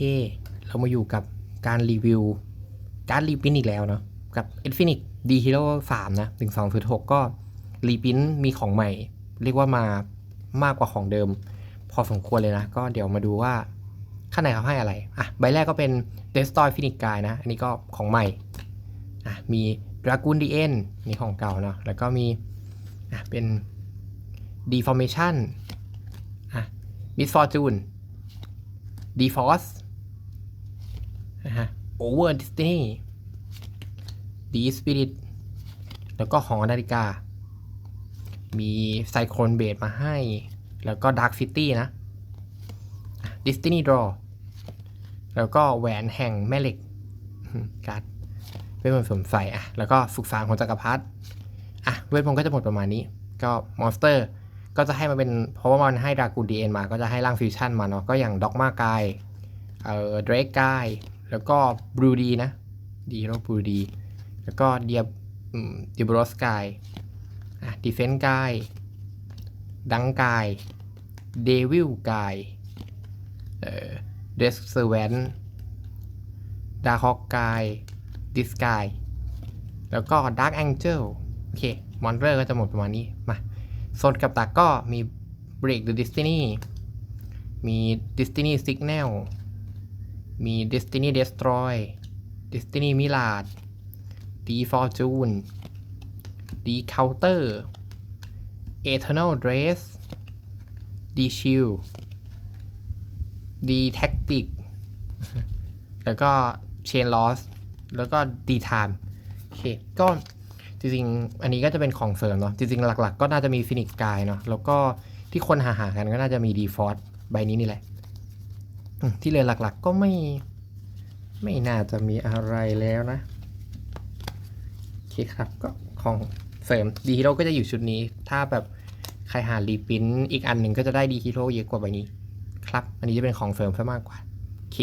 เฮ้เรามาอยู่กับการรีวิว การรีพินอีกแล้วเนาะกับ Infinix D Hero 3 นะ1 2 0 6 ก็รีพินมีของใหม่ เรียกว่ามามากกว่าของเดิม พอสมควรเลยนะ ก็เดี๋ยวมาดูว่า ข้างในเขาให้อะไร อะ ใบแรกก็เป็น Destroy Phoenix Guy นะ อันนี้ก็ของใหม่ อะ มี Dragoon DN นี่ของเก่าเนาะแล้วก็มี อะ เป็น Deformation อะ Misfortune DeForce นะฮะ Over Destiny D Spirit แล้วก็ของนาฬิกา มีไซโครนเบดมาให้ แล้วก็ Dark City นะ Destiny Draw แล้วก็แหวนแห่งแม่เหล็กการ์ดเวทมนต์สวมใส่อะแล้วก็สุขสารของจักรพรรดิอะเวทมนต์ก็จะหมดประมาณนี้ ก็มอนสเตอร์ก็จะให้มาเป็น เพราะว่ามันให้ดรากูดีเอ็นมาก็จะให้ร่างฟิวชั่นมาเนาะก็อย่างด็อกมากายเอ่อเดรกกาย แล้วก็บรูดีนะดีแล้วบรูดี แล้วก็เดียดิบรอสกายอะดิเฟนกายดังกายเดวิลกายเอ่อเดสเซเวนดาร์ฮอกกายดิสกายแล้วก็ดาร์ a แองเจิลโอเค มอนเตอร์ก็จะหมดประมาณนี้ มาโซนกับตักก็มี Break the Destiny มี Destiny Signal มี Destiny Destroy Destiny Mirage D Fortune D Counter Eternal Dress D Shield D Tactic แล้วก็ Chain Loss แล้วก็ D Time โอเค ก็จริงๆ อันนี้ก็จะเป็นของเสริมเนาะ จริงๆ หลักๆ ก็น่าจะมีฟินิกกายเนาะ แล้วก็ที่คนหาหาๆกันก็น่าจะมี d e f o r ใบนี้นี่แหละอืม ที่เหลือหลักๆ ก็ไม่ ไม่น่าจะมีอะไรแล้วนะโอเคครับก็ของเสริมดีฮีโร่ก็จะอยู่ชุดนี้ ถ้าแบบใครหารีพินอีกอันหนึ่งก็จะได้ดีฮีโร่เยอะกว่าใบนี้ ครับ อันนี้จะเป็นของเสริมซะมากกว่าโอเค